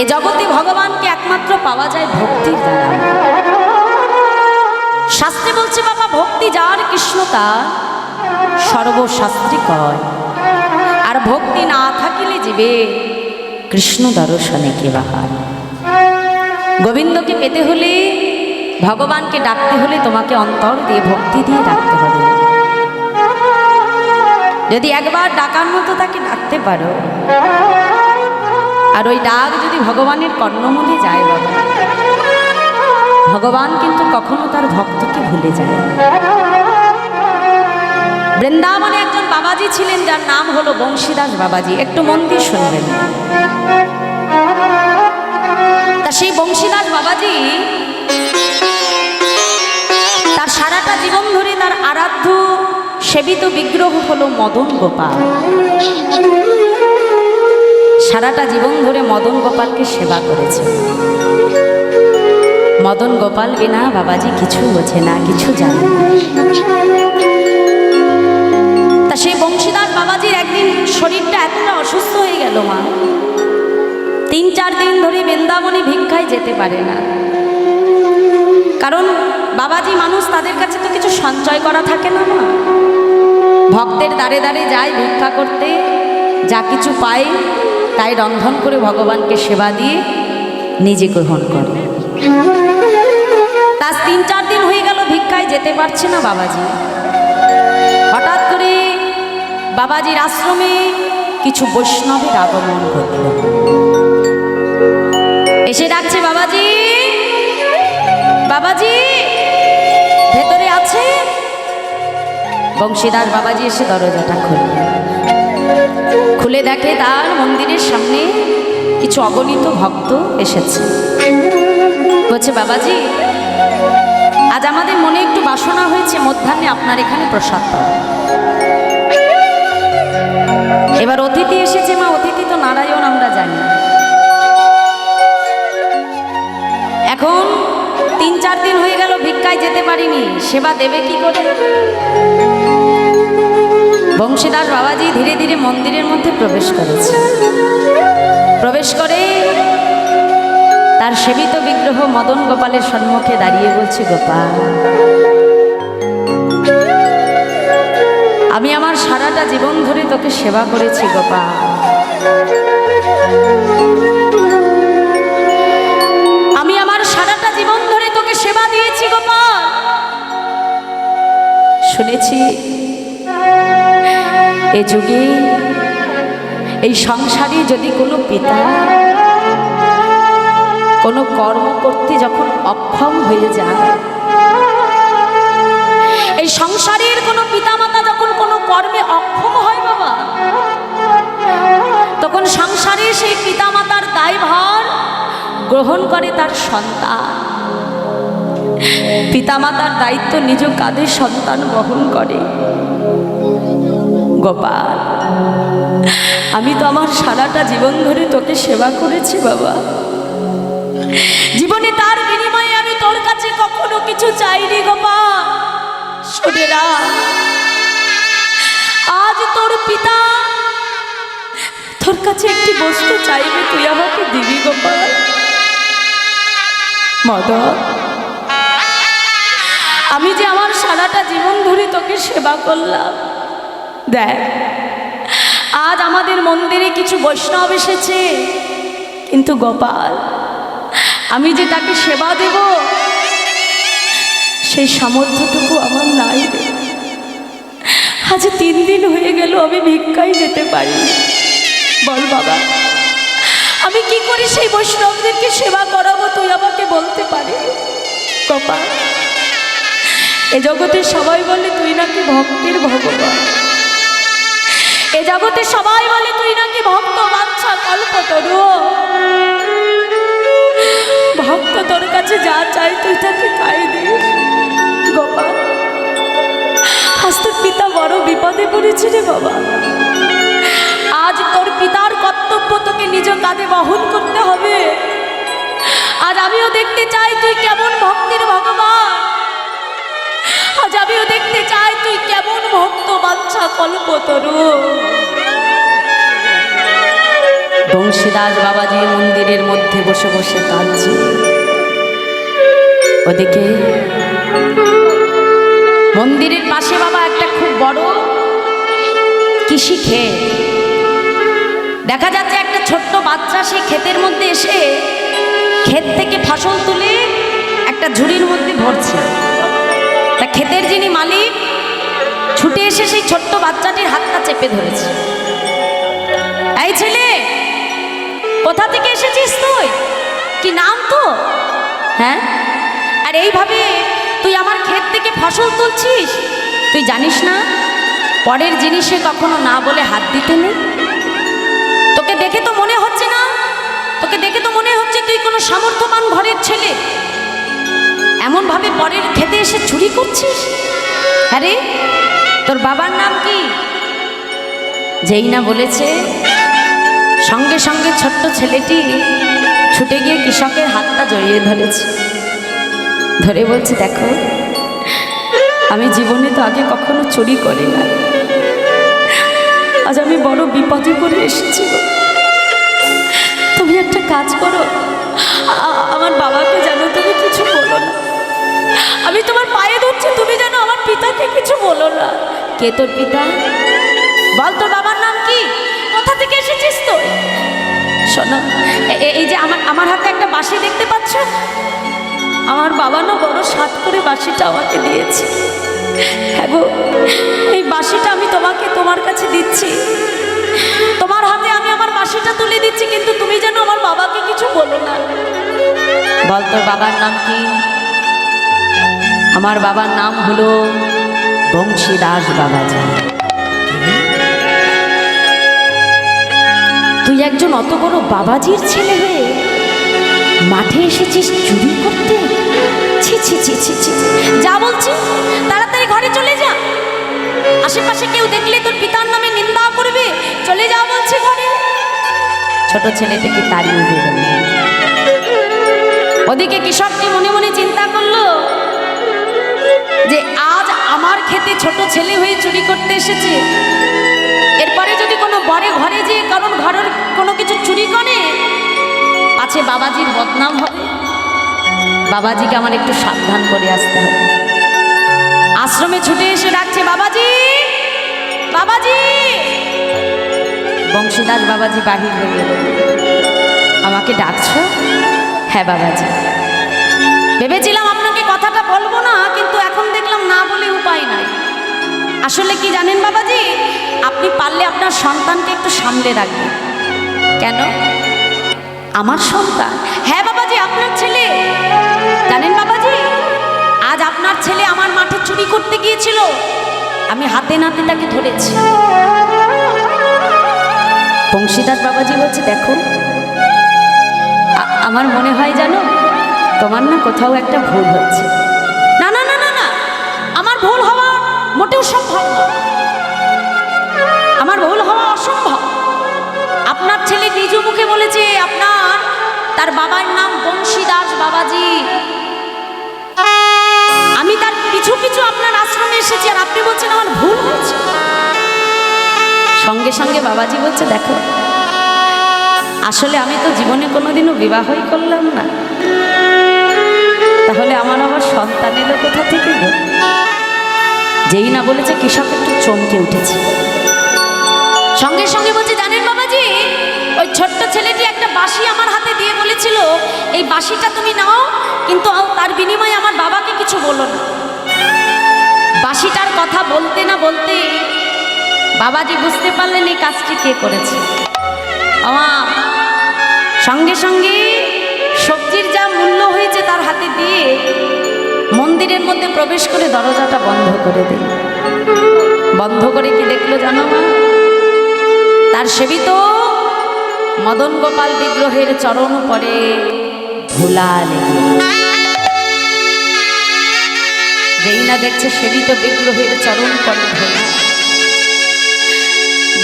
এ জগতে ভগবানকে একমাত্র পাওয়া যায় দ্বারা। শাস্ত্রে বলছে, বাবা, ভক্তি যার কৃষ্ণ তার সর্বশাস্ত্রী কয় আর ভক্তি না থাকিলে জীবে কৃষ্ণ দর্শনে কে বাহার? গোবিন্দকে পেতে হলে, ভগবানকে ডাকতে হলে তোমাকে অন্তর দিয়ে ভক্তি দিয়ে ডাকতে হবে। যদি একবার ডাকার মতো তাকে ডাকতে পারো আর ওই ডাক যদি ভগবানের কর্ণমূলে যায় বাবা, ভগবান কিন্তু কখনো তার ভক্তকে ভুলে যায় বৃন্দাবনে একজন বাবাজি ছিলেন, যার নাম হলো বংশীদাস বাবাজি। একটু মন দিয়ে শুনবেন। তা সেই বংশীদাস বাবাজি, তার সারাটা জীবন ধরে তার আরাধ্য সেবিত বিগ্রহ হলো মদন গোপাল। সারাটা জীবন ধরে মদন গোপালকে সেবা করেছে। মদন গোপাল বিনা বাবাজি কিছু বোঝে না, কিছু জানে তা সেই বংশীদার বাবাজির একদিন শরীরটা এতটা অসুস্থ হয়ে গেল মা। তিন চার দিন ধরে বৃন্দাবনে ভিক্ষায় যেতে পারে না। কারণ বাবাজি মানুষ, তাদের কাছে তো কিছু সঞ্চয় করা থাকে না মা। ভক্তের দ্বারে দ্বারে যায় ভিক্ষা করতে, যা কিছু পায় তাই রন্ধন করে ভগবানকে সেবা দিয়ে নিজে গ্রহণ করে। তার তিন চার দিন হয়ে গেল ভিক্ষায় যেতে পারছে না বাবাজি। হঠাৎ করে বাবাজির আশ্রমে কিছু বৈষ্ণবের আগমন ঘটল। এসে ডাকছে বাবাজি বাবাজি, ভেতরে আছে? বংশীদার বাবাজি এসে দরজাটা খুলল খুলে দেখে তার মন্দিরের সামনে কিছু অগণিত ভক্ত এসেছে। বলছে, বাবাজি, আজ আমাদের মনে একটু বাসনা হয়েছে, মধ্যাহ্নে আপনার এখানে প্রসাদ এবার অতিথি এসেছে, মা, অতিথি তো নারায়ণ, আমরা জানি। এখন তিন চার দিন হয়ে গেল, ভিক্ষায় যেতে পারিনি, সেবা দেবে কি করে? বংশীদাস বাবাজি ধীরে ধীরে মন্দিরের মধ্যে প্রবেশ করেছে। প্রবেশ করে তার সেবিত বিগ্রহ মদন গোপালের সম্মুখে দাঁড়িয়ে বলছে, গোপাল, আমি আমার সারাটা জীবন ধরে তোকে সেবা করেছি, গোপাল। আমি আমার সারাটা জীবন ধরে তোকে সেবা দিয়েছি, গোপাল। শুনেছি এ যুগে এই সংসারে যদি কোনো পিতা, কোনো কর্ম করতে যখন অক্ষম হয়ে যায়, এই সংসারের কোনো পিতামাতা যখন কোনো কর্মে অক্ষম হয় বাবা, তখন সংসারে সেই পিতামাতার দায়ভার গ্রহণ করে তার সন্তান। পিতামাতার দায়িত্ব নিজ কাঁধে সন্তান বহন করে। গোপাল। আমি তো আমার সারাটা জীবন ধরে তোকে সেবা করেছি, বাবা। জীবনে তার বিনিময়ে আমি তোর কাছে কখনো কিছু চাইনি, গোপাল। আজ তোর পিতা তোর কাছে একটি বস্তু চাইবে, তুই আমাকে দিবি, গোপাল। মদন, আমি যে আমার সারাটা জীবন ধরে তোকে সেবা করলাম দেখ, আজ আমাদের মন্দিরে কিছু বৈষ্ণব এসেছে। কিন্তু গোপাল, আমি যে তাকে সেবা দেব, সেই সামর্থ্যটুকু আমার নাই আজ তিন দিন হয়ে গেল, আমি ভিক্ষায় যেতে পারি। বল বাবা, আমি কি করে সেই বৈষ্ণবদেরকে সেবা করাবো, তুই আমাকে বলতে পারি? গোপাল, এ জগতে সবাই বলে তুই নাকি ভক্তির ভগবান। এ জগতে সবাই বলে তুই নাকি ভক্ত বাচ্চা কল্প তরু ভক্ত তোর কাছে যা চাই, তুই তাকে তাই দিস গোপাল, আজ তোর পিতা বড় বিপদে পড়েছে রে বাবা। আজ তোর পিতার কর্তব্য তোকে নিজ কাঁধে বহন করতে হবে। আর আমিও দেখতে চাই তুই কেমন ভক্তির ভগবান। বাচ্চা বংশীদাস বাবাজি মন্দিরের মধ্যে বসে বসে কাঁদছে। ওদিকে মন্দিরের পাশে বাবা একটা খুব বড় কৃষি ক্ষেত। দেখা যাচ্ছে একটা ছোট্ট বাচ্চা সেই ক্ষেতের মধ্যে এসে ক্ষেত থেকে ফসল তুলে একটা ঝুড়ির মধ্যে ভরছে। তা ক্ষেতের যিনি মালিক এসে সেই ছোট্ট বাচ্চাটির হাতটা চেপে ধরেছে। এই ছেলে, কোথা থেকে এসেছিস তুই? কি নাম তো? হ্যাঁ? আর এইভাবে তুই আমার ক্ষেত থেকে ফসল তুলছিস? তুই জানিস না, পরের জিনিসে কখনো না বলে হাত দিতে নেই? তোকে দেখে তো মনে হচ্ছে না, তোকে দেখে তো মনে হচ্ছে তুই কোনো সামর্থ্যবান ঘরের ছেলে। এমনভাবে পরের খেতে এসে চুরি করছিস? হ্যাঁ রে তোর বাবার নাম কি? যেই না বলেছে, সঙ্গে সঙ্গে ছোট্ট ছেলেটি ছুটে গিয়ে কৃষকের হাতটা জড়িয়ে ধরেছে। ধরে বলছে, দেখো, আমি জীবনে তো আগে কখনো চুরি করি না আজ আমি বড় বিপদে পড়ে এসেছি তুমি একটা কাজ করো আমার বাবাকে জানো তুমি কিছু বলো না। আমি তোমার পায়ে ধরছি, তুমি যেন আমার পিতাকে কিছু বলো না। কে তোর পিতা? বল তোর বাবার নাম কি? কোথা থেকে এসেছিস তো শোনো এই যে আমার আমার হাতে একটা বাঁশি দেখতে পাচ্ছ? আমার বাবা না বড় সাত করে বাঁশিটা আমাকে দিয়েছে। হ্যাঁ গো, এই বাঁশিটা আমি তোমাকে, তোমার কাছে দিচ্ছি। তোমার হাতে আমি আমার বাঁশিটা তুলে দিচ্ছি, কিন্তু তুমি যেন আমার বাবাকে কিছু বলো না। বল তোর বাবার নাম কি? আমার বাবার নাম হলো বংশীদাস বাবাজি। তুই একজন অত বড় বাবাজির ছেলে হয়ে মাঠে এসেছিস চুরি করতে? ছি ছি ছি ছি ছি যা বলছি, তাড়াতাড়ি ঘরে চলে যা। আশেপাশে কেউ দেখলে তোর পিতার নামে নিন্দা করবে। চলে যা বলছি ঘরে। ছোট ছেলেটাকে তাড়িয়ে দিয়ে ওদিকে কৃষকটি মনে মনে চিন্তা করল যে আমার খেতে ছোট ছেলে হয়ে চুরি করতে এসেছে। এরপরে যদি কোনো বড় ঘরে যে কারণ ঘরের কোনো কিছু চুরি করে পাছে বাবাজির বদনাম হবে। বাবাজিকে আমার একটু সাবধান করে আসতে হবে। আশ্রমে ছুটে এসে ডাকছে, বাবাজি! বাবাজি! বংশীদাস বাবাজি বাহির হয়ে গেল। আমাকে ডাকছো? হ্যাঁ বাবাজি। ভেবেছিলাম আপনাকে কথাটা বলব না, কিন্তু এখন না বলে উপায় নাই। আসলে কি জানেন বাবাজি? আপনি পারলে আপনার সন্তানকে একটু সামলে রাখবেন। কেন? আমার সন্তান। হ্যাঁ বাবাজি, আপনার ছেলে। জানেন বাবাজি? আজ আপনার ছেলে আমার মাঠে চুরি করতে গিয়েছিল। আমি হাতে নাতে তাকে ধরেছি। বংশীদাস বাবাজি বলছে দেখো আমার মনে হয় জানো তোমার না কোথাও একটা ভুল হচ্ছে। মোটেও সম্ভব আমার ভুল হওয়া অসম্ভব। আপনার ছেলে নিজ মুখে বলেছে, আপনার, তার বাবার নাম বংশীদাস বাবাজি। আমি তার পিছু পিছু আপনার আশ্রমে এসেছি আর আপনি বলছেন আমার ভুল হয়েছে। সঙ্গে সঙ্গে বাবাজি বলছে, দেখো, আসলে আমি তো জীবনে কোনোদিনও বিবাহই করলাম না। তাহলে আমার আবার সন্তান এলো কোথা থেকে যেই না বলেছে কৃষক একটু চমকে উঠেছে। সঙ্গে সঙ্গে বলছে, জানেন বাবাজি, ওই ছোট্ট ছেলেটি একটা বাঁশি আমার হাতে দিয়ে বলেছিল, এই বাঁশিটা তুমি নাও, কিন্তু তার বিনিময়ে আমার বাবাকে কিছু বলো না। বাঁশিটার কথা বলতে না বলতে বাবাজি বুঝতে পারলেন এই কাজটি কে করেছে। আমার সঙ্গে সঙ্গে সবজির যা মূল্য হয়েছে তার হাতে দিয়ে মন্দিরের মধ্যে প্রবেশ করে দরজাটা বন্ধ করে দিল। বন্ধ করে কি দেখল জানো মা? তার সেবিত মদন গোপাল বিগ্রহের চরণ পরে লেগে যেই না দেখছে সেবিত বিগ্রহের চরণ পরে ধুলা।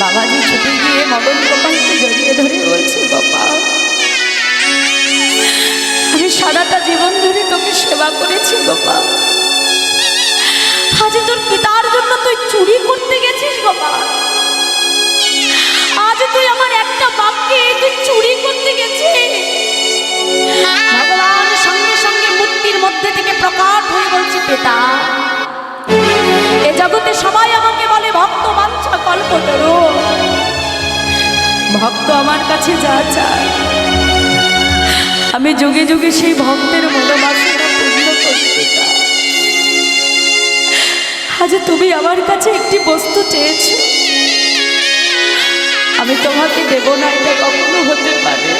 বাবাজি ছুটে গিয়ে মদন গোপালকে গোপাল আজ তোর পিতার জন্য তুই চুরি করতে গেছিস গোপাল আজ তুই আমার একটা বাপকে তুই চুরি করতে গেছিস। ভগবান সঙ্গে সঙ্গে মূর্তির মধ্যে থেকে প্রকাট হয়ে বলছি, পিতা, এ জগতে সবাই আমাকে বলে ভক্ত বাঞ্ছা কল্পতরু ভক্ত আমার কাছে যা চায়। আমি যুগে যুগে সেই ভক্তের মনোবাসনা আজ তুমি আমার কাছে একটি বস্তু চেয়েছো, আমি তোমাকে দেব না, এটা কখনো হতে পারে।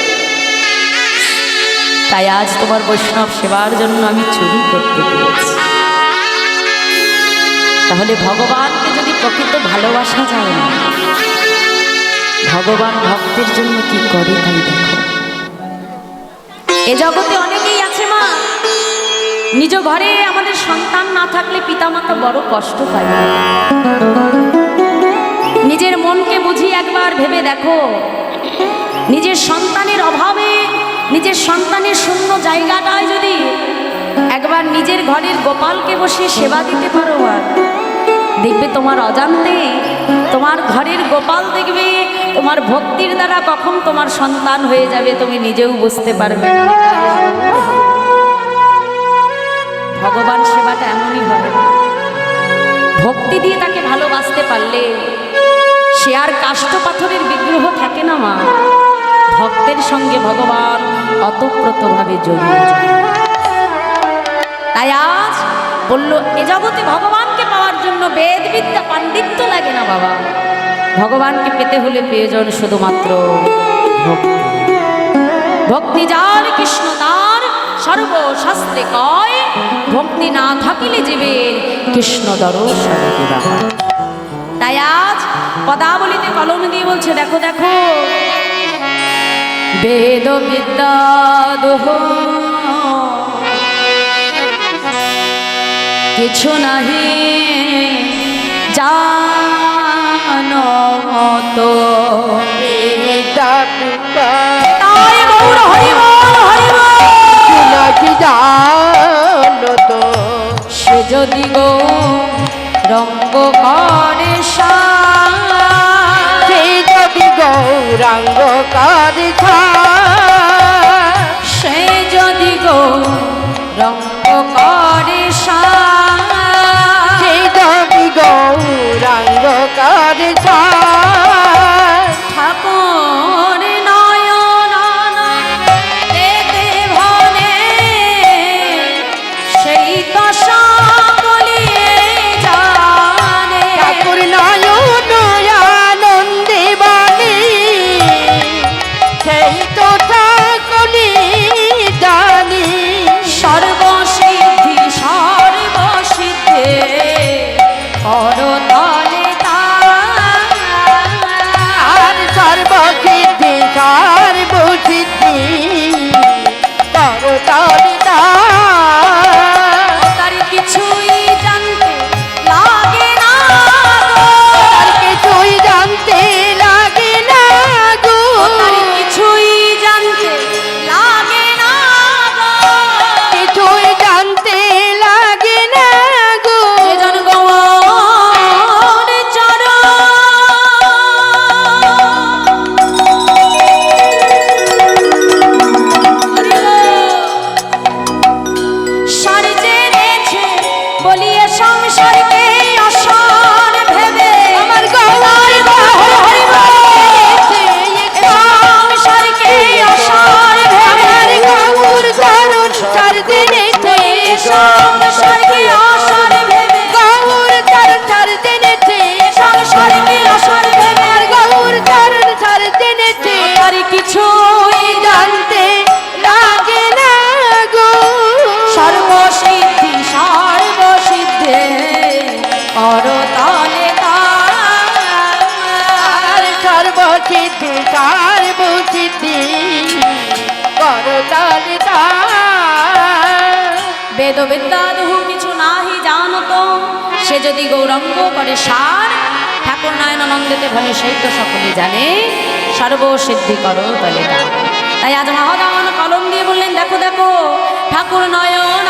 তাই আজ তোমার বৈষ্ণব সেবার জন্য আমি চুরি করতে পেরেছি। তাহলে ভগবানকে যদি প্রকৃত ভালোবাসা যায় না, ভগবান ভক্তের জন্য কি করে তাই দেখো। এ জগতে অনেকেই আছে মা নিজ ঘরে আমাদের সন্তান না থাকলে পিতামাতা বড় কষ্ট পায়। নিজের মনকে বুঝি একবার ভেবে দেখো। নিজের সন্তানের অভাবে, নিজের সন্তানের শূন্য জায়গাটায় যদি একবার নিজের ঘরের গোপালকে বসে সেবা দিতে পারো আর দেখবে তোমার অজান্তে তোমার ঘরের গোপাল দেখবে, তোমার ভক্তির দ্বারা কখন তোমার সন্তান হয়ে যাবে তুমি নিজেও বুঝতে পারবে। ভগবান সেবাটা এমনই হবে। ভক্তি দিয়ে তাকে ভালোবাসতে পারলে সে আর কাষ্ঠ পাথরের বিগ্রহ থাকে না মা। ভক্তের সঙ্গে ভগবান অতপ্রতভাবে জড়িয়ে তাই আজ বলল, এ জগতে ভগবানকে পাওয়ার জন্য বেদ, বিদ্যা, পাণ্ডিত্য লাগে না বাবা। ভগবানকে পেতে হলে প্রয়োজন শুধুমাত্র ভক্তি যার কৃষ্ণ, তার সর্বশাস্ত্রে কয় ভক্তি না থাকিলে জীবের কৃষ্ণ দর্শন। তাই আজ পদাবলিতে কলম দিয়ে বলছে দেখো দেখো বেদ বিদ্যা দোহ। কিছু নাহি জানো তো। পিতা তাই গৌর নাকি জানো তো। সে যদি গো রঙ্গ করে সে যদি গৌরাঙ্গ করে সে যদি গো রঙ্গ করে সংসারকে অসর ভেবে। গৌর চরণ সরদিনেছে সংসারকে অসর ভেবে। আমার গৌর চরণ সরদিনেছে আর কিছুই বেদ বিদ্যা দুহু কিছু নাহি জানত সে যদি গৌরঙ্গ করে সার ঠাকুর নয়নানন্দেতে বলে সেই তো সকলে জানে। সর্বসিদ্ধি করো বলে তাই আজ মহাদান কলম দিয়ে বললেন, দেখো দেখো ঠাকুর নয়ন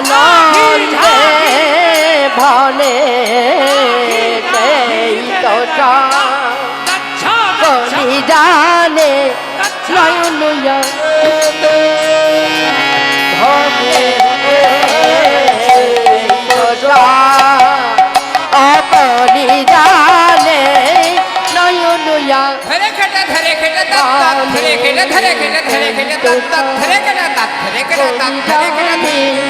আনন্দে কলি জানে নয়ন অপনি জানে নয়ন ধরে খেটে ধরে খেটে ধরে খেটে ধরে খেটে ধরে খেটে ধরে খেটে ধরে খেটে ধরে খেটে ধরে খেটে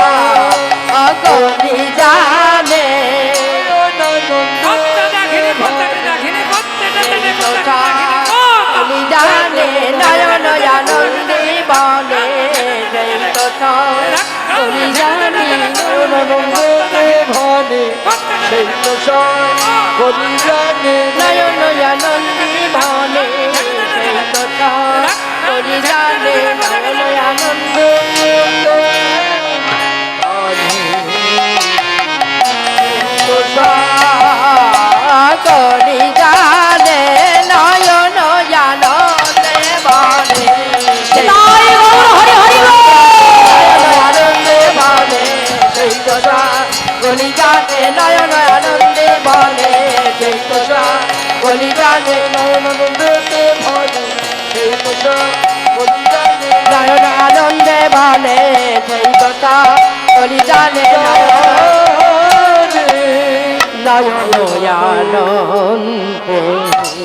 জানে, নয়ন আনন্দে বলে, সেই কথা অগনি জানে আনন্দে বলে সেই তো অগনি জানে, নয়ন আনন্দে বলে, সেই কথা অগনি জানে গলি জানে নয়ন আনন্দে বলে, সেই দশা গলি জানে নয়ন আনন্দে বলে, সেই দশা গলি জানে নয়ন আনন্দে বলে, সেই দশা গলি জানে নয়ন আনন্দে